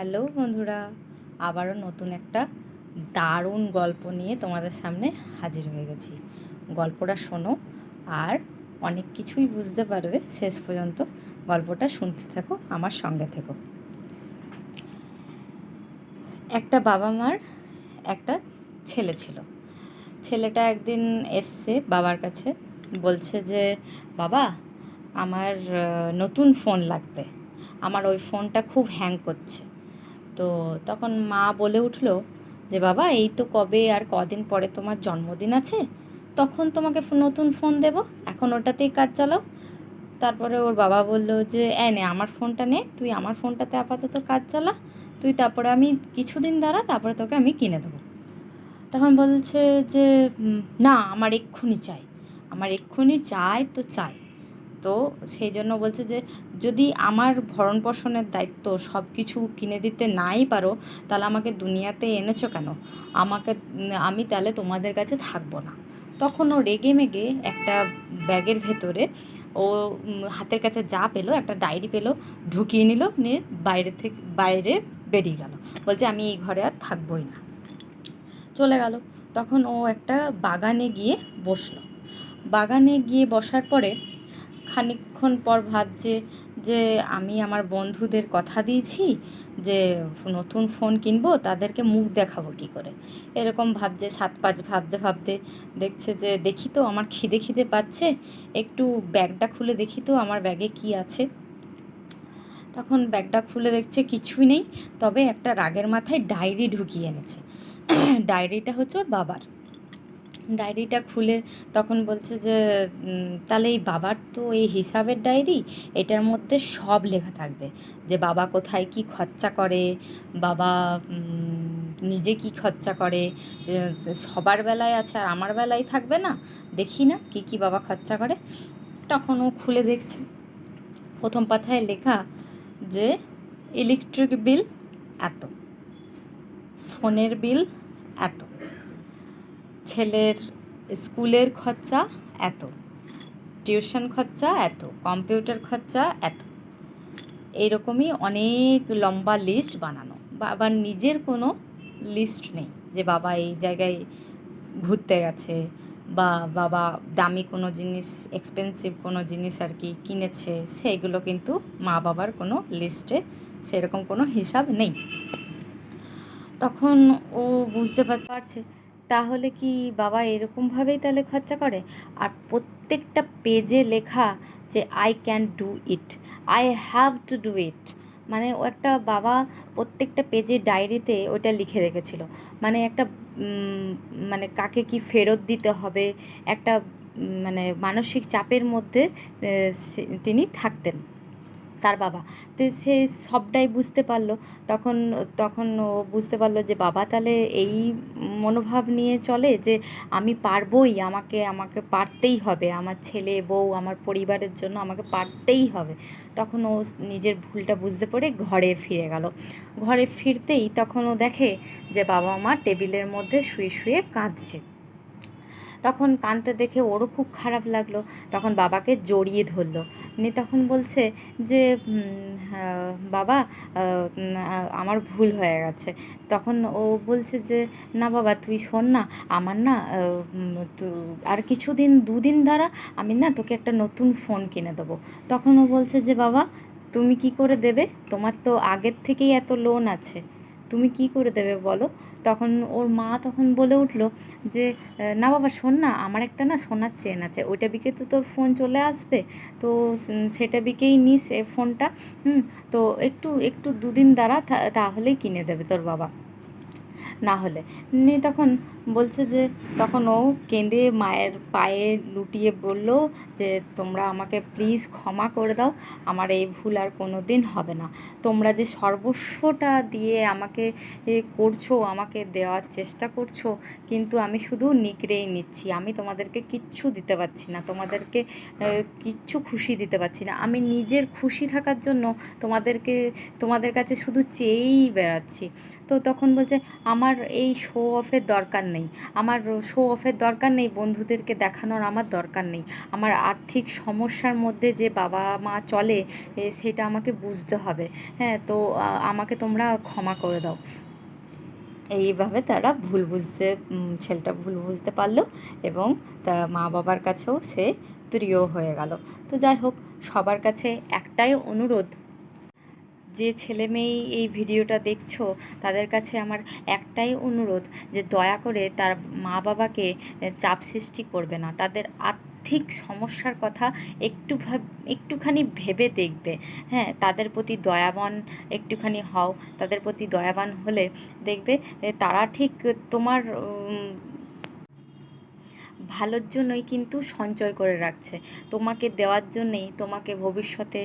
Hello বন্ধুরা, আবারও নতুন একটা দারুণ গল্প নিয়ে তোমাদের সামনে হাজির হয়ে গেছি। গল্পটা শোনো আর অনেক কিছুই বুঝতে পারবে শেষ পর্যন্ত। গল্পটা শুনতে থাকো, আমার সঙ্গে থেকো। একটা বাবা মার একটা ছেলে ছিল। ছেলেটা একদিন এসছে বাবার কাছে, বলছে যে, বাবা, আমার নতুন ফোন লাগবে। আমার ওই ফোনটা খুব হ্যাং করছে। তো তখন মা বলে উঠল যে, বাবা, এই তো কবে আর কদিন পরে তোমার জন্মদিন আছে? তখন তোমাকে নতুন ফোন দেব। এখন ওটাতেই কাজ চালাও। তারপরে ওর বাবা বলল যে, এ, নে, আমার ফোনটা নে। তুই আমার ফোনটাতে আপাতত কাজ চালা। তুই তারপরে আমি কিছুদিন দাঁড়া, তারপরে তোকে আমি কিনে দেবো। তখন বলছে যে না, আমার এক্ষুনি চাই। আমার এক্ষুনি চাই তো চাই তো সেই জন্য বলছে যে, যদি আমার ভরণ পোষণের দায়িত্ব সব কিছু কিনে দিতে নাই পারো, তাহলে আমাকে দুনিয়াতে এনেছো কেন? আমাকে, আমি তাহলে তোমাদের কাছে থাকব না। তখন ও রেগে মেগে একটা ব্যাগের ভেতরে ও হাতের কাছে যা পেল, একটা ডায়েরি পেল, ঢুকিয়ে নিল, নিয়ে বাইরে থেকে, বাইরে বেরিয়ে গেল। বলছে, আমি এই ঘরে আর থাকবোই না। চলে গেল। তখন ও একটা বাগানে গিয়ে বসল। বাগানে গিয়ে বসার পরে খানিকক্ষণ পর ভাবছে যে আমি আমার বন্ধুদের কথা দিয়েছি, যে নতুন ফোন কিনবো, তাদেরকে মুখ দেখাবো কি করে। এরকম ভাবছে, সাত পাঁচ ভাবতে ভাবতে দেখছে যে, দেখি তো, আমার খিদে খিদে পাচ্ছে, একটু ব্যাগটা খুলে দেখি তো, আমার ব্যাগে কি আছে? তখন ব্যাগটা খুলে দেখছে, কিছুই নেই, তবে একটা রাগের মাথায় ডায়েরি ঢুকিয়ে এনেছে। ডায়েরিটা হচ্ছে ওর বাবার। ডায়েরিটা খুলে তখন বলছে যে তাহলে এই বাবার তো এই হিসাবের ডায়েরি এটার মধ্যে সব লেখা থাকবে। যে বাবা কোথায় কি খরচা করে, বাবা নিজে কি খরচা করে সবার বেলায় আছে আর আমার বেলায় থাকবে না, দেখি না কি কি বাবা খরচা করে। তখন ও খুলে দেখছে। প্রথম পাতায় লেখা যে ইলেকট্রিক বিল এত, ফোনের বিল এত। ছেলের স্কুলের খরচা এত, টিউশন খরচা এত, কম্পিউটার খরচা এত। এইরকমই অনেক লম্বা লিস্ট বানানো। বা আবার নিজের কোনো লিস্ট নেই যে বাবা এই জায়গায় ঘুরতে গেছে বা বাবা দামি কোনো জিনিস এক্সপেন্সিভ কোনো জিনিস আর কি কিনেছে, সেইগুলো কিন্তু মা বাবার কোনো লিস্টে সেরকম কোনো হিসাব নেই। তখন ও বুঝতে পার- পারছে তাহলে কি বাবা এরকমভাবেই তাহলে খরচা করে? আর প্রত্যেকটা পেজে লেখা যে I can do it I have to do it মানে ও একটা বাবা প্রত্যেকটা পেজে ডায়েরিতে ওটা লিখে রেখেছিল। মানে একটা মানে কাকে কি ফেরত দিতে হবে, একটা মানে মানসিক চাপের মধ্যে তিনি থাকতেন। তার বাবা। তো সে সবটাই বুঝতে পারল। তখন তখন ও বুঝতে পারল যে, বাবা, তাহলে এই মনোভাব নিয়ে চলে যে, আমি পারবই। আমাকে আমাকে পারতেই হবে। আমার ছেলে, বউ, আমার পরিবারের জন্য আমাকে পারতেই হবে। তখন ও নিজের ভুলটা বুঝতে পেরে ঘরে ফিরে গেল। ঘরে ফিরতেই তখন ও দেখে যে বাবা মা টেবিলের মধ্যে শুয়ে শুয়ে কাঁদছে। তখন কাঁদতে দেখে ওরও খুব খারাপ লাগল। তখন বাবাকে জড়িয়ে ধরলো। নিয়ে তখন বলছে যে বাবা আমার ভুল হয়ে গেছে। তখন ও বলছে যে, না বাবা, তুই শোন না, আমার না আর কিছুদিন, দুদিন দ্বারা আমি না তোকে একটা নতুন ফোন কিনে দেবো। তখন ও বলছে যে, বাবা, তুমি কি করে দেবে? তোমার তো আগের থেকেই এত লোন আছে। তুমি কি করে দেবে বলো? তখন ওর মা তখন বলে উঠল যে না বাবা শোন না, আমার একটা না সোনার চেন আছে, ওইটা বিকে তো তোর ফোন চলে আসবে, তো সেটা বিকেই নিস এ ফোনটা হুম, তো একটু একটু দুদিন দ্বারা তাহলেই কিনে দেবে তোর বাবা। না হলে। নিয়ে তখন বলছে যে, তখন ও কেঁদে মায়ের পায়ে লুটিয়ে বলল যে, তোমরা আমাকে প্লিজ ক্ষমা করে দাও, আমার এই ভুল আর কোনো দিন হবে না। তোমরা যে সর্বস্বটা দিয়ে আমাকে করছ, আমাকে দেওয়ার চেষ্টা করছ, কিন্তু আমি শুধু নিকড়েই নিচ্ছি। আমি তোমাদেরকে কিচ্ছু দিতে পারছি না। তোমাদেরকে কিচ্ছু খুশি দিতে পারছি না। আমি নিজের খুশি থাকার জন্য তোমাদেরকে, তোমাদের কাছে শুধু চেয়েই বেড়াচ্ছি। তো তখন বলছে, আমার এই শো অফের দরকার নেই। আমার শো অফের দরকার নেই, বন্ধুদেরকে দেখানোর আমার দরকার নেই। আমার আর্থিক সমস্যার মধ্যে যে বাবা মা চলে সেটা আমাকে বুঝতে হবে। হ্যাঁ তো আমাকে তোমরা ক্ষমা করে দাও। এইভাবে তারা ভুল বুঝতে ছেলেটা ভুল বুঝতে পারল এবং তা মা বাবার কাছেও সে প্রিয় হয়ে গেল। তো যাই হোক, সবার কাছে একটাই অনুরোধ যে ছেলে মেয়ে এই ভিডিওটা দেখছ, তাদের কাছে আমার একটাই অনুরোধ যে দয়া করে তার মা বাবাকে চাপ সৃষ্টি করবে না। তাদের আর্থিক সমস্যার কথা একটু একটুখানি ভেবে দেখবে। হ্যাঁ তাদের প্রতি দয়াবান একটুখানি হও, তাদের প্রতি দয়াবান হলে দেখবে তারা ঠিক তোমার ভালোর জন্যই কিন্তু সঞ্চয় করে রাখছে। তোমাকে দেওয়ার জন্যেই, তোমাকে ভবিষ্যতে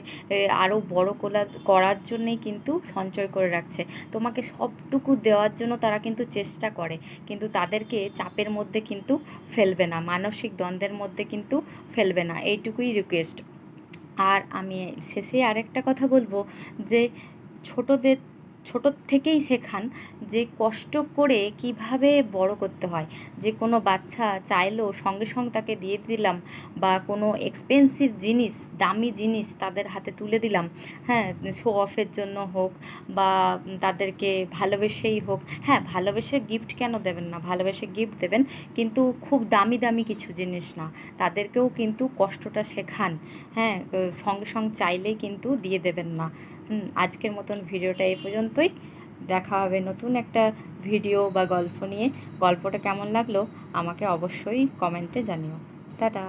আরও বড় করা করার জন্যেই কিন্তু সঞ্চয় করে রাখছে। তোমাকে সবটুকু দেওয়ার জন্য তারা কিন্তু চেষ্টা করে, কিন্তু তাদেরকে চাপের মধ্যে কিন্তু ফেলবে না, মানসিক দ্বন্দ্বের মধ্যে কিন্তু ফেলবে না, এইটুকুই রিকোয়েস্ট আর আমি শেষে আরেকটা কথা বলব যে, ছোটদের ছোটোর থেকেই শেখান যে কষ্ট করে কীভাবে বড় করতে হয়। যে কোনো বাচ্চা চাইলেও সঙ্গে সঙ্গে তাকে দিয়ে দিলাম বা কোনো এক্সপেন্সিভ জিনিস, দামি জিনিস তাদের হাতে তুলে দিলাম। হ্যাঁ শো অফের জন্য হোক বা তাদেরকে ভালোবেসেই হোক। হ্যাঁ ভালোবেসে গিফট কেন দেবেন না? ভালোবেসে গিফট দেবেন কিন্তু খুব দামি দামি কিছু জিনিস না। তাদেরকেও কিন্তু কষ্টটা শেখান। হ্যাঁ সঙ্গে সঙ্গে চাইলেই কিন্তু দিয়ে দেবেন না। আজকের মতন ভিডিওটা এই পর্যন্তই। দেখা হবে নতুন একটা ভিডিও বা গল্প নিয়ে। গল্পটা কেমন লাগল আমাকে অবশ্যই কমেন্টে জানিও। টাটা।